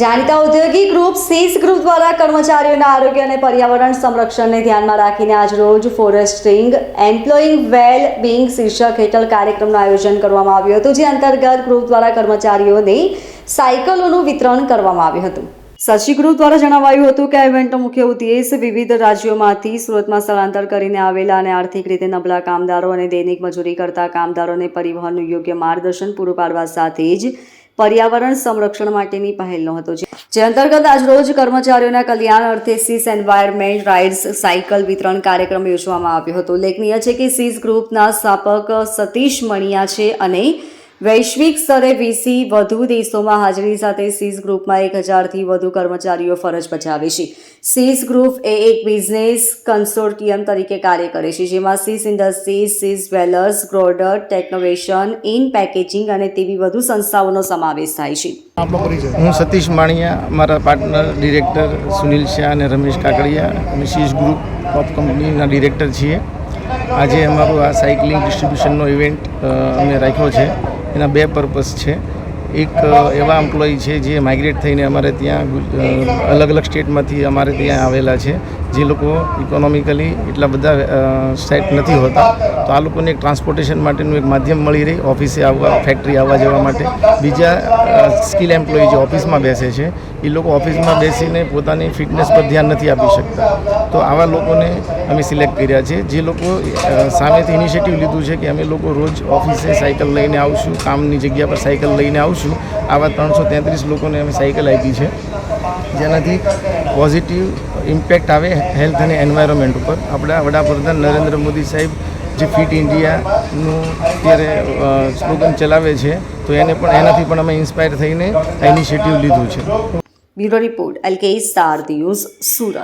જાણીતા ઔદ્યોગિક ગ્રુપ સીસ ગ્રુપ દ્વારા કર્મચારીઓના આરોગ્ય અને પર્યાવરણ સંરક્ષણને ધ્યાનમાં રાખીને આજરોજ ફોરેસ્ટિંગ, એમ્પ્લોઈંગ, વેલ બિંગ શીર્ષક હેઠળ કાર્યક્રમનું આયોજન કરવામાં આવ્યું હતું, જે અંતર્ગત ગ્રુપ દ્વારા કર્મચારીઓને સાયકલોનું વિતરણ કરવામાં આવ્યું હતું. સચી ગ્રુપ દ્વારા જણાવાયું હતું કે આ ઇવેન્ટનો મુખ્ય ઉદ્દેશ વિવિધ રાજ્યોમાંથી સુરતમાં સ્થળાંતર કરીને આવેલા અને આર્થિક રીતે નબળા કામદારો અને દૈનિક મજૂરી કરતા કામદારોને પરિવહનનું યોગ્ય માર્ગદર્શન પૂરું પાડવા સાથે જ પર્યાવરણ સંરક્ષણ માટેની પહેલનો હતો જે- અંતર્ગત આજરોજ કર્મચારીઓના કલ્યાણ અર્થે સીસ એન્વાયરમેન્ટ રાઇડ્સ સાયકલ વિતરણ કાર્યક્રમ યોજવામાં આવ્યો હતો. ઉલ્લેખનીય છે કે સીસ ગ્રુપના સ્થાપક સતીશ મણિયા છે અને વૈશ્વિક સ્તરે વીસી વધુ દેશોમાં હાજરી સાથે સીઝ ગ્રુપમાં એક હજારથી વધુ કર્મચારીઓ ફરજ બજાવે છે. સીઝ ગ્રુપ એ એક બિઝનેસ કન્સોર્ટિયમ તરીકે કાર્ય કરે છે જેમાં સીસ ઇન્ડસ્ટ્રીઝ સીસ જ્વેલર્સ ગ્રોડર ટેકનોવેશન ઇન પેકેજિંગ અને તેવી વધુ સંસ્થાઓનો સમાવેશ થાય છે. હું સતીશ માણિયા મારા પાર્ટનર ડિરેક્ટર સુનિલ શાહ અને રમેશ કાકડિયા અમે શીશ ગ્રુપ ઓફ કંપનીના ડિરેક્ટર છીએ. આજે અમારું આ સાયકલિંગ ડિસ્ટ્રીબ્યુશનનો ઇવેન્ટ અમે રાખ્યો છે. એના બે પર્પસ છે. એક એવા એમ્પ્લોયી છે જે માઇગ્રેટ થઈને અમારે ત્યાં અલગ અલગ સ્ટેટમાંથી અમારે ત્યાં આવેલા છે. જે લોકો ઇકોનોમિકલી એટલા બધા સેટ નથી હોતા, તો આ લોકોને એક ટ્રાન્સપોર્ટેશન માટેનું એક માધ્યમ મળી રહે ઓફિસે આવવા ફેક્ટરી આવવા જવા માટે. બીજા સ્કિલ એમ્પ્લોયી જે ઓફિસમાં બેસે છે, એ લોકો ઓફિસમાં બેસીને પોતાની ફિટનેસ પર ધ્યાન નથી આપી શકતા. તો આવા લોકોને અમે સિલેક્ટ કર્યા છે. જે લોકો સામેથી ઇનિશિયેટિવ લીધું છે કે અમે લોકો રોજ ઓફિસે સાયકલ લઈને આવશું, કામની જગ્યા પર સાયકલ લઈને આવશું. આવા ત્રણસો તેત્રીસ લોકોને અમે સાયકલ આપી છે. જેનાથી પોઝિટિવ ઇમ્પેક્ટ આવે હેલ્થ અને એન્વાયરમેન્ટ ઉપર. આપણા વડાપ્રધાન નરેન્દ્ર મોદી સાહેબ જે ફિટ ઇન્ડિયાનું અત્યારે સ્લોગન ચલાવે છે, તો એને પણ, એનાથી પણ અમે ઇન્સ્પાયર થઈને આ ઇનિશિયેટિવ લીધું છે. Bureau report LK star news, Surat.